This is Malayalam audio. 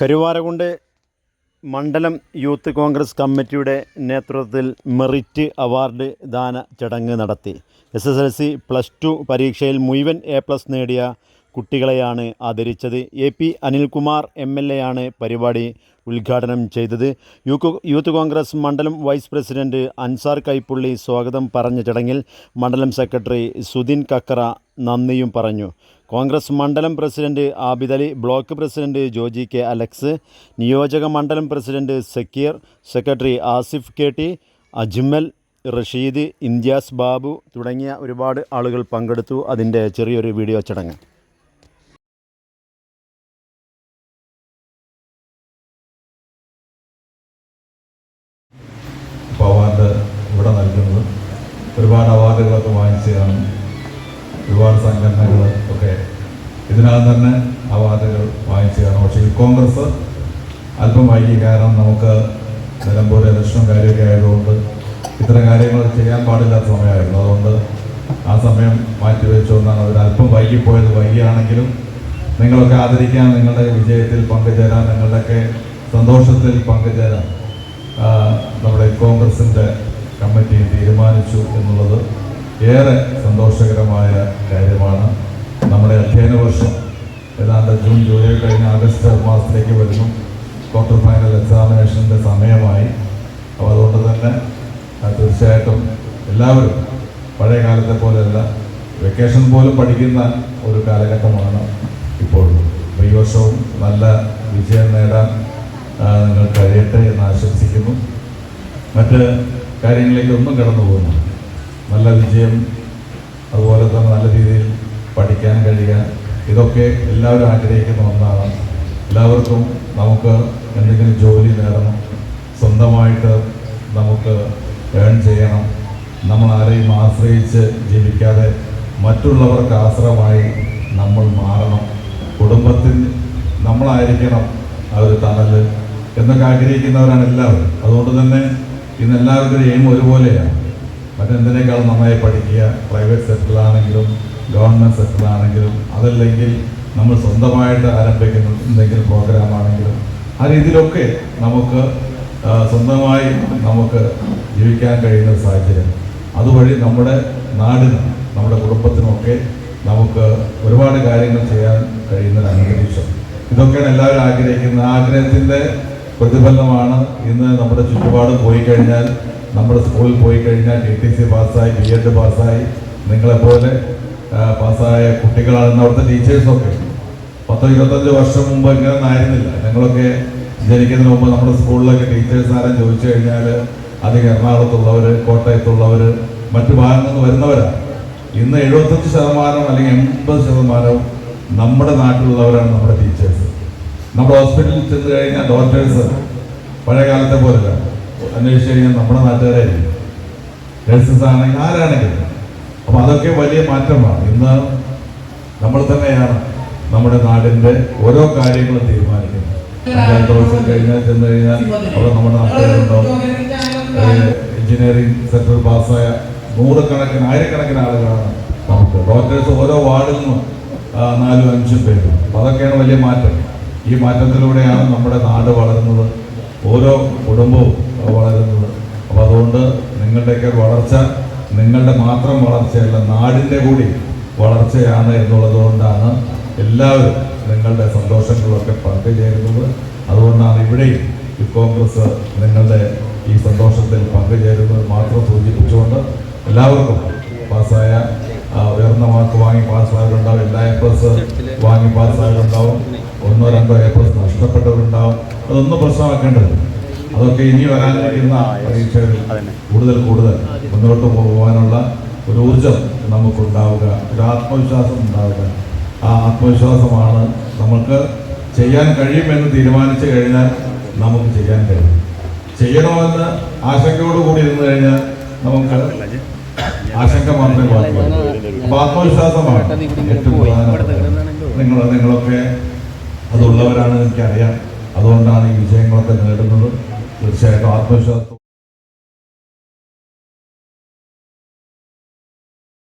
കരുവാരകുണ്ട് മണ്ഡലം യൂത്ത് കോൺഗ്രസ് കമ്മിറ്റിയുടെ നേതൃത്വത്തിൽ മെറിറ്റ് അവാർഡ് ദാന ചടങ്ങ് നടത്തി. S S L C plus two പരീക്ഷയിൽ മുഴുവൻ എ പ്ലസ് നേടിയ കുട്ടികളെയാണ് ആദരിച്ചത്. A P Anilkumar M L A ആണ് പരിപാടി ഉദ്ഘാടനം ചെയ്തത്. യൂത്ത് കോൺഗ്രസ് മണ്ഡലം വൈസ് പ്രസിഡന്റ് അൻസാർ കൈപ്പുള്ളി സ്വാഗതം പറഞ്ഞ ചടങ്ങിൽ മണ്ഡലം സെക്രട്ടറി സുദിൻ കക്കറ നന്ദിയും പറഞ്ഞു. കോൺഗ്രസ് മണ്ഡലം president Abid Ali block president Joji K Alex നിയോജക മണ്ഡലം president Sakeer secretary Asif K T Ajmal Rasheed India's Babu തുടങ്ങിയ ഒരുപാട് ആളുകൾ പങ്കെടുത്തു അതിന്റെ ചെറിയൊരു വീഡിയോ ചടങ്ങ്. ഇപ്പോൾ ഇവിടെ നൽകുന്നത് ഒരുപാട് അവാർഡുകളൊക്കെ വാങ്ങിച്ചതാണ്. ഒരുപാട് സംഘടനകൾ ഒക്കെ. ഇതിനകം തന്നെ അവാർഡുകൾ വാങ്ങിച്ചതാണ് പക്ഷേ ഈ കോൺഗ്രസ് അല്പം വൈകി. കാരണം നമുക്ക് നിലമ്പൂർ ഇലക്ഷനും കാര്യമൊക്കെ ആയതുകൊണ്ട് ഇത്തരം കാര്യങ്ങൾ ചെയ്യാൻ പാടില്ലാത്ത സമയമായിരുന്നു. അതുകൊണ്ട് ആ സമയം മാറ്റി മാറ്റിവെച്ചുകൊണ്ടാണ് അവർ അല്പം വൈകിപ്പോയത്. വൈകിയാണെങ്കിലും നിങ്ങളൊക്കെ ആദരിക്കാൻ നിങ്ങളുടെ വിജയത്തിൽ പങ്കുചേരാൻ നിങ്ങളുടെയൊക്കെ സന്തോഷത്തിൽ പങ്കുചേരാൻ നമ്മുടെ കോൺഗ്രസിന്റെ കമ്മിറ്റി തീരുമാനിച്ചു എന്നുള്ളത് ഏറെ സന്തോഷകരമായ കാര്യമാണ് നമ്മുടെ അധ്യയന വർഷം. ഏതാണ്ട് ജൂൺ ജൂലൈ കഴിഞ്ഞ് ആഗസ്റ്റ് മാസത്തിലേക്ക് വരുന്നു. ക്വാർട്ടർ ഫൈനൽ എക്സാമിനേഷന്റെ സമയമായി. അപ്പോൾ അതുകൊണ്ട് തന്നെ തീർച്ചയായിട്ടും എല്ലാവരും പഴയ കാലത്തെ പോലെയല്ല വെക്കേഷൻ പോലും പഠിക്കുന്ന ഒരു കാലഘട്ടമാണ് ഇപ്പോൾ ഈ വർഷവും നല്ല വിജയം നേടാൻ നിങ്ങൾ കഴിയട്ടെ എന്ന് ആശംസിക്കുന്നു. മറ്റ് കാര്യങ്ങളിലേക്ക് ഒന്നും കടന്നു പോകുന്നു നല്ല വിജയം അതുപോലെ തന്നെ നല്ല രീതിയിൽ പഠിക്കാൻ കഴിയുക ഇതൊക്കെ എല്ലാവരും ആഗ്രഹിക്കുന്ന ഒന്നാണ്. എല്ലാവർക്കും നമുക്ക് എന്തെങ്കിലും ജോലി നേടണം സ്വന്തമായിട്ട് നമുക്ക് ഏൺ ചെയ്യണം. നമ്മൾ ആരെയും ആശ്രയിച്ച് ജീവിക്കാതെ മറ്റുള്ളവർക്ക് ആശ്രയമായി നമ്മൾ മാറണം. കുടുംബത്തിൽ നമ്മളായിരിക്കണം ആ ഒരു തണൽ എന്നൊക്കെ ആഗ്രഹിക്കുന്നവരാണ് എല്ലാവരും. അതുകൊണ്ട് തന്നെ ഇന്ന് എല്ലാവരുടെയും എയിം ഒരുപോലെയാണ്. മറ്റെന്തിനേക്കാളും നന്നായി പഠിക്കുക പ്രൈവറ്റ് സെക്ടറിലാണെങ്കിലും ഗവൺമെന്റ് സെക്ടറിലാണെങ്കിലും അതല്ലെങ്കിൽ നമ്മൾ സ്വന്തമായിട്ട് ആരംഭിക്കുന്ന എന്തെങ്കിലും പ്രോഗ്രാം ആണെങ്കിലും ആ രീതിയിലൊക്കെ നമുക്ക് സ്വന്തമായി നമുക്ക് ജീവിക്കാൻ കഴിയുന്ന സാഹചര്യം. അതുവഴി നമ്മുടെ നാടിനും നമ്മുടെ കുടുംബത്തിനുമൊക്കെ നമുക്ക് ഒരുപാട് കാര്യങ്ങൾ ചെയ്യാൻ കഴിയുന്ന ഒരു അന്തരീക്ഷം. ഇതൊക്കെയാണ് എല്ലാവരും ആഗ്രഹിക്കുന്നത് ആഗ്രഹത്തിന്റെ പ്രതിഫലനമാണ് ഇന്ന് നമ്മുടെ ചുറ്റുപാട് പോയി കഴിഞ്ഞാൽ നമ്മുടെ സ്കൂളിൽ പോയി കഴിഞ്ഞാൽ ഡി ടി സി പാസ്സായി ബി എഡ് പാസ്സായി. നിങ്ങളെപ്പോലെ പാസ്സായ കുട്ടികളാണെന്ന് അവിടുത്തെ ടീച്ചേഴ്സൊക്കെ പത്തോ ഇരുപത്തഞ്ച് വർഷം മുമ്പ് ഇങ്ങനെ ആയിരുന്നില്ല. ഞങ്ങളൊക്കെ ജനിക്കുന്നതിന് മുമ്പ് നമ്മുടെ സ്കൂളിലൊക്കെ ടീച്ചേഴ്സ് ആരും ചോദിച്ചു കഴിഞ്ഞാൽ അധികം എറണാകുളത്തുള്ളവർ കോട്ടയത്തുള്ളവർ മറ്റു ഭാഗങ്ങളിൽ നിന്ന് വരുന്നവരാണ്. ഇന്ന് എഴുപത്തഞ്ച് ശതമാനം അല്ലെങ്കിൽ എൺപത് ശതമാനവും നമ്മുടെ നാട്ടിലുള്ളവരാണ് നമ്മുടെ ടീച്ചേഴ്സ് നമ്മുടെ ഹോസ്പിറ്റലിൽ ചെന്ന് കഴിഞ്ഞാൽ ഡോക്ടേഴ്സ് പഴയ കാലത്തെ പോലെയല്ല. അന്വേഷിച്ച് കഴിഞ്ഞാൽ നമ്മുടെ നാട്ടുകാരായിരിക്കും. നഴ്സസ് ആണെങ്കിൽ ആരാണെങ്കിലും. അപ്പോൾ അതൊക്കെ വലിയ മാറ്റമാണ്. ഇന്ന് നമ്മൾ തന്നെയാണ് നമ്മുടെ നാടിന്റെ ഓരോ കാര്യങ്ങളും തീരുമാനിക്കുന്നത്. പഞ്ചായത്ത് ഓഫീസിൽ കഴിഞ്ഞാൽ ചെന്ന് കഴിഞ്ഞാൽ അവിടെ നമ്മുടെ നാട്ടുകാരുണ്ടാവും. എഞ്ചിനീയറിംഗ് സെക്ടർ പാസ്സായ നൂറുകണക്കിന് ആയിരക്കണക്കിന് ആളുകളാണ് നമുക്ക്. ഡോക്ടേഴ്സ് ഓരോ വാർഡിൽ നിന്നും നാലും അഞ്ചും പേരും. അപ്പോൾ അതൊക്കെയാണ് വലിയ മാറ്റം. ഈ മാറ്റത്തിലൂടെയാണ് നമ്മുടെ നാട് വളരുന്നത്. ഓരോ കുടുംബവും വളരുന്നത്. അപ്പോൾ അതുകൊണ്ട് നിങ്ങളുടെയൊക്കെ വളർച്ച നിങ്ങളുടെ മാത്രം വളർച്ചയല്ല നാടിന്റെ കൂടി വളർച്ചയാണ് എന്നുള്ളത് കൊണ്ടാണ് എല്ലാവരും നിങ്ങളുടെ സന്തോഷങ്ങളൊക്കെ പങ്കുചേരുന്നത് അതുകൊണ്ടാണ് ഇവിടെയും ഈ കോൺഗ്രസ് നിങ്ങളുടെ ഈ സന്തോഷത്തിൽ പങ്കുചേരുന്നത് മാത്രം സൂചിപ്പിച്ചുകൊണ്ട് എല്ലാവർക്കും പാസ്സായ ഉയർന്ന മാർക്ക് വാങ്ങി പാസ്സായവരുണ്ടാവും. എല്ലാ എ പ്ലസ് വാങ്ങി പാസ്സായവരുണ്ടാവും. ഒന്നോ രണ്ടോ എ പ്ലസ് നഷ്ടപ്പെട്ടവരുണ്ടാവും. അതൊന്നും പ്രശ്നമാക്കേണ്ടത് അതൊക്കെ ഇനി വരാനിരിക്കുന്ന പരീക്ഷകളിൽ കൂടുതൽ കൂടുതൽ മുന്നോട്ട് പോകുവാനുള്ള ഒരു ഊർജം നമുക്കുണ്ടാവുക ഒരു ആത്മവിശ്വാസം ഉണ്ടാവുക. ആ ആത്മവിശ്വാസമാണ് നമുക്ക് ചെയ്യാൻ കഴിയുമെന്ന് തീരുമാനിച്ചു കഴിഞ്ഞാൽ നമുക്ക് ചെയ്യാൻ കഴിയും. ചെയ്യണമെന്ന് ആശങ്കയോട് കൂടി ഇരുന്ന് കഴിഞ്ഞാൽ നമുക്ക് ആശങ്ക മാത്രമേ ബാക്കിയുള്ളൂ. ആത്മവിശ്വാസമാണ് ഏറ്റവും പ്രധാനപ്പെട്ടത് നിങ്ങൾ നിങ്ങളൊക്കെ അതുള്ളവരാണ് എനിക്കറിയാം. അതുകൊണ്ടാണ് ഈ വിജയങ്ങളൊക്കെ നേടുന്നത്. തീർച്ചയായിട്ടും ആത്മവിശ്വാസം